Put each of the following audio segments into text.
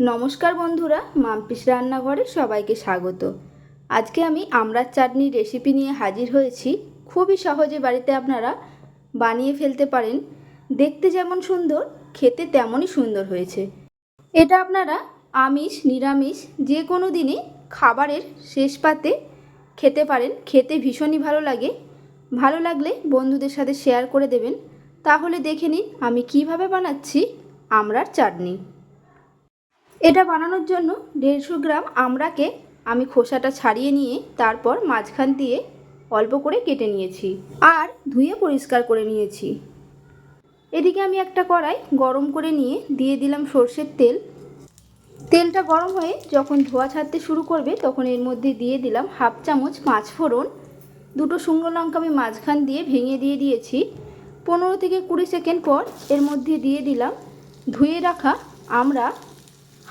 নমস্কার বন্ধুরা, মাম্পিস রান্নাঘরে সবাইকে স্বাগত। আজকে আমি আমড়ার চাটনির রেসিপি নিয়ে হাজির হয়েছি। খুবই সহজে বাড়িতে আপনারা বানিয়ে ফেলতে পারেন। দেখতে যেমন সুন্দর, খেতে তেমনই সুন্দর হয়েছে। এটা আপনারা আমিষ, নিরামিষ, যে কোনো দিনে খাবারের শেষ পাতে খেতে পারেন। খেতে ভীষণই ভালো লাগে। ভালো লাগলে বন্ধুদের সাথে শেয়ার করে দেবেন। তাহলে দেখে নিন আমি কীভাবে বানাচ্ছি আমড়ার চাটনি। এটা বানানোর জন্য দেড়শো গ্রাম আমড়াকে আমি খোসাটা ছাড়িয়ে নিয়ে তারপর মাঝখান দিয়ে অল্প করে কেটে নিয়েছি আর ধুয়ে পরিষ্কার করে নিয়েছি। এদিকে আমি একটা কড়াই গরম করে নিয়ে দিয়ে দিলাম সর্ষের তেল। তেলটা গরম হয়ে যখন ধোয়া ছাড়তে শুরু করবে তখন এর মধ্যে দিয়ে দিলাম হাফ চামচ পাঁচ ফোড়ন। দুটো শুকনো লঙ্কা আমি মাঝখান দিয়ে ভেঙে দিয়ে দিয়েছি। পনেরো থেকে কুড়ি সেকেন্ড পর এর মধ্যে দিয়ে দিলাম ধুয়ে রাখা আমরা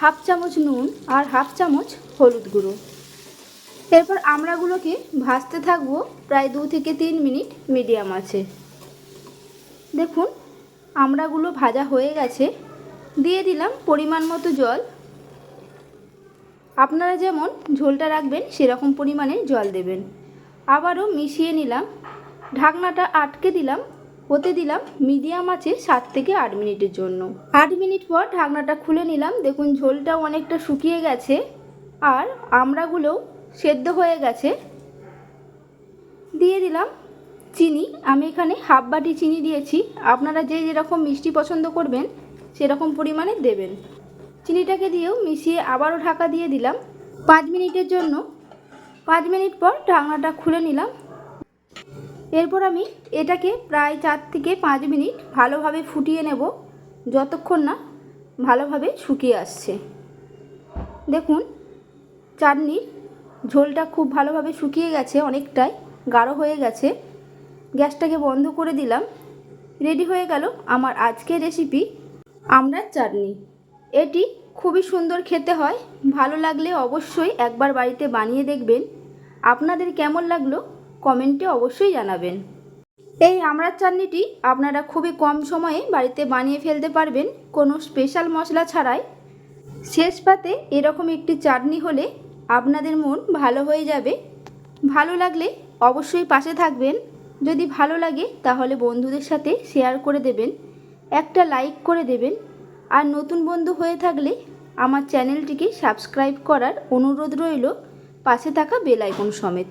হাফ চামচ নুন আর হাফ চামচ হলুদ গুঁড়ো। এরপর আমড়াগুলোকে ভাজতে থাকব প্রায় দু থেকে তিন মিনিট মিডিয়াম আছে। দেখুন, আমড়াগুলো ভাজা হয়ে গেছে। দিয়ে দিলাম পরিমাণ মতো জল। আপনারা যেমন ঝোলটা রাখবেন, সেরকম পরিমাণে জল দেবেন। আবারও মিশিয়ে নিলাম। ঢাকনাটা আটকে দিলাম। হতে দিলাম মিডিয়াম আছে সাত থেকে আট মিনিটের জন্য। আট মিনিট পর ঢাকনাটা খুলে নিলাম। দেখুন ঝোলটাও অনেকটা শুকিয়ে গেছে আর আমড়াগুলোও সেদ্ধ হয়ে গেছে। দিয়ে দিলাম চিনি। আমি এখানে হাফ বাটি চিনি দিয়েছি। আপনারা যে যেরকম মিষ্টি পছন্দ করবেন সেরকম পরিমাণে দেবেন। চিনিটাকে দিয়েও মিশিয়ে আবারও ঢাকা দিয়ে দিলাম। পাঁচ মিনিটের জন্য। পাঁচ মিনিট পর ঢাকনাটা খুলে নিলাম। এরপর আমি এটাকে প্রায় চার থেকে পাঁচ মিনিট ভালোভাবে ফুটিয়ে নেব, যতক্ষণ না ভালোভাবে শুকিয়ে আসছে। দেখুন, চাটনির ঝোলটা খুব ভালোভাবে শুকিয়ে গেছে, অনেকটাই গাঢ় হয়ে গেছে। গ্যাসটাকে বন্ধ করে দিলাম। রেডি হয়ে গেল আমার আজকের রেসিপি আমড়ার চাটনি। এটি খুবই সুন্দর খেতে হয়, ভালো লাগলে অবশ্যই একবার বাড়িতে বানিয়ে দেখবেন। আপনাদের কেমন লাগল কমেন্টে অবশ্যই জানাবেন। এই আমড়ার চাটনিটি আপনারা খুবই কম সময়ে বাড়িতে বানিয়ে ফেলতে পারবেন। কোনো স্পেশাল মশলা ছাড়াই। শেষ পাতে এরকম একটি চাটনি হলে আপনাদের মন ভালো হয়ে যাবে। ভালো লাগলে অবশ্যই পাশে থাকবেন। যদি ভালো লাগে তাহলে বন্ধুদের সাথে শেয়ার করে দেবেন। একটা লাইক করে দেবেন। আর নতুন বন্ধু হয়ে থাকলে আমার চ্যানেলটিকে সাবস্ক্রাইব করার অনুরোধ রইল। পাশে থাকা বেল আইকন সমেত।